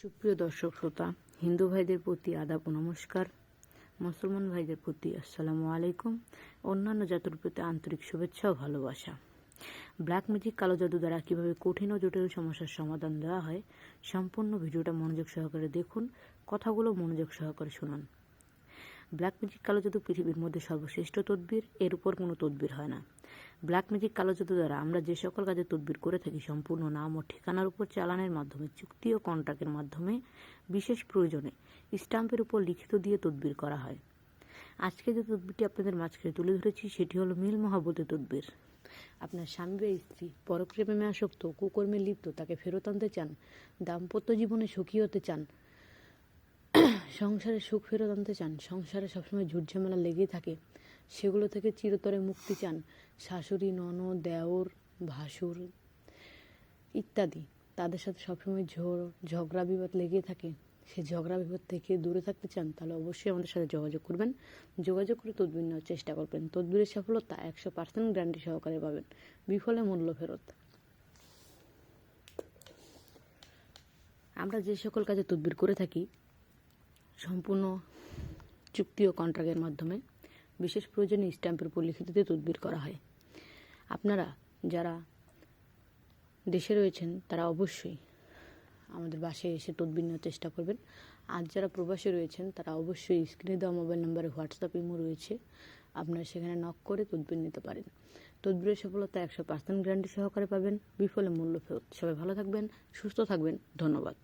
সুপ্রিয় দর্শক শ্রোতা, হিন্দু ভাইদের প্রতি আদাব নমস্কার। মুসলমান ভাইদের প্রতি আসসালামু আলাইকুম। অন্যান্য জাতির প্রতি আন্তরিক শুভেচ্ছা ও ভালোবাসা। ব্ল্যাক ম্যাজিক কালো জাদু দ্বারা কীভাবে কঠিন ও জটিল সমস্যার সমাধান দেওয়া হয়, সম্পূর্ণ ভিডিওটা মনোযোগ সহকারে দেখুন, কথাগুলো মনোযোগ সহকারে শুনুন। ব্ল্যাক ম্যাজিক কালো জাদু পৃথিবীর মধ্যে সর্বশ্রেষ্ঠ তদবির, এর উপর কোনো তদবির হয় না। ব্ল্যাক ম্যাজিক, কালো জাদু দ্বারা আমরা যে সকল কাজে তদবির করে থাকি, সম্পূর্ণ নাম ও ঠিকানার উপর চালানের মাধ্যমে, চুক্তি ও কন্ট্রাক্টের মাধ্যমে, বিশেষ প্রয়োজনে স্টাম্পের উপর লিখিত দিয়ে তদবির করা হয়। আজকে যে তদবিরটি আপনাদের মাঝখানে তুলে ধরেছি, সেটি হলো মিল মহাবতের তদবির। আপনার স্বামী বা স্ত্রী পরক্রেমে আসক্ত, কুকর্মে লিপ্ত, তাকে ফেরত আনতে চান, দাম্পত্য জীবনে সুখী হতে চান, সংসারে সুখ ফেরত আনতে চান, সংসারে সবসময় ঝুটঝামেলা লেগেই থাকে সেগুলো থেকে চিরতরে মুক্তি চান। শাশুড়ি, ননদ, দেওর, ভাসুর ইত্যাদি। তাদের সাথে সবসময় ঝড় ঝগড়া বিবাদ লেগে থাকে। সে ঝগড়া বিপদ থেকে দূরে থাকতে চান, তাহলে অবশ্যই আমাদের সাথে যোগাযোগ করবেন। যোগাযোগ করে তদবির নেওয়ার চেষ্টা করবেন। তদবিরের সফলতা একশো পার্সেন্ট গ্যারান্টি সহকারে পাবেন। বিফলে মূল্য ফেরত। আমরা যে সকল কাজে তদবির করে থাকি, সম্পূর্ণ চুক্তি ও কন্ট্রাক্টের মাধ্যমে বিশেষ প্রয়োজনে স্ট্যাম্পের উপর লিখিত দিয়ে তদবির করা হয়। আপনারা যারা দেশে রয়েছেন, তারা অবশ্যই আমাদের বাসায় এসে তদবির নেওয়ার চেষ্টা করবেন। আর যারা প্রবাসে রয়েছেন, তারা অবশ্যই স্ক্রিনে দেওয়া মোবাইল নাম্বারে হোয়াটসঅ্যাপ, ইমো রয়েছে। আপনারা সেখানে নক করে তদবির নিতে পারেন। তদবিরের সফলতা একশো পার্সেন্ট গ্যারান্টি সহকারে পাবেন। বিফলে মূল্য ফেরত। সবাই ভালো থাকবেন, সুস্থ থাকবেন। ধন্যবাদ।